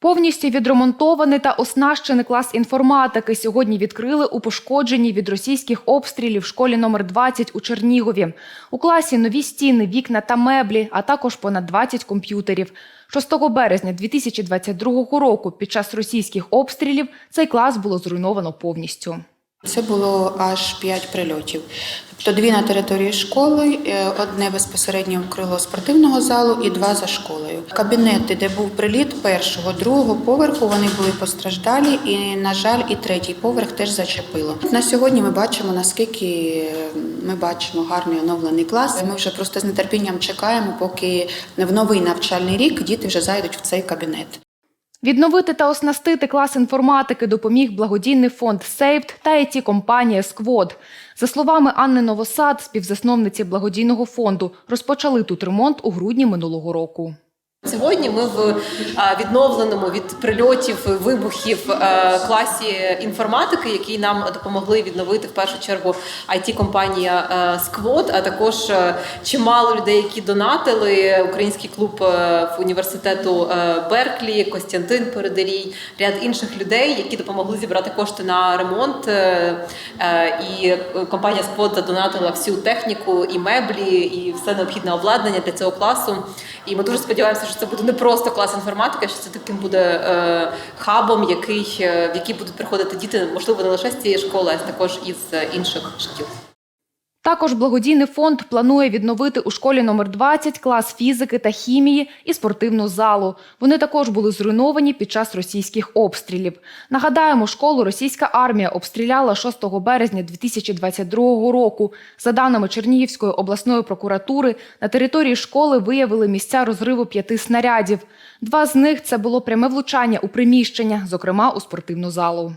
Повністю відремонтований та оснащений клас інформатики сьогодні відкрили у пошкодженій від російських обстрілів школі номер 20 у Чернігові. У класі нові стіни, вікна та меблі, а також понад 20 комп'ютерів. 6 березня 2022 року під час російських обстрілів цей клас було зруйновано повністю. Це було аж п'ять прильотів. Тобто дві на території школи, е, одне безпосередньо в крило спортивного залу і два за школою. Кабінети, де був приліт першого, другого поверху, вони були постраждалі, і, на жаль, і третій поверх теж зачепило. На сьогодні ми бачимо, наскільки ми бачимо гарний оновлений клас. Ми вже просто з нетерпінням чекаємо, поки в новий навчальний рік діти вже зайдуть в цей кабінет. Відновити та оснастити клас інформатики допоміг благодійний фонд «Сейвд» та it компанія «Сквод». За словами Анни Новосад, співзасновниці благодійного фонду, розпочали тут ремонт у грудні минулого року. Сьогодні ми в відновленому від прильотів вибухів класі інформатики, який нам допомогли відновити в першу чергу it компанія Сквот, а також чимало людей, які донатили. Український клуб в університету Берклі, Костянтин Передарій, ряд інших людей, які допомогли зібрати кошти на ремонт. Е, е, І компанія Сквот задонатила всю техніку і меблі, і все необхідне обладнання для цього класу. І ми дуже сподіваємося, що це буде не просто клас інформатики, що це таким буде е, хабом, який, е, в який будуть приходити діти, можливо, не лише з цієї школи, а також із е, інших шкіл. Також благодійний фонд планує відновити у школі номер 20 клас фізики та хімії і спортивну залу. Вони також були зруйновані під час російських обстрілів. Нагадаємо, школу російська армія обстріляла 6 березня 2022 року. За даними Чернігівської обласної прокуратури, на території школи виявили місця розриву п'яти снарядів. Два з них це було пряме влучання у приміщення, зокрема у спортивну залу.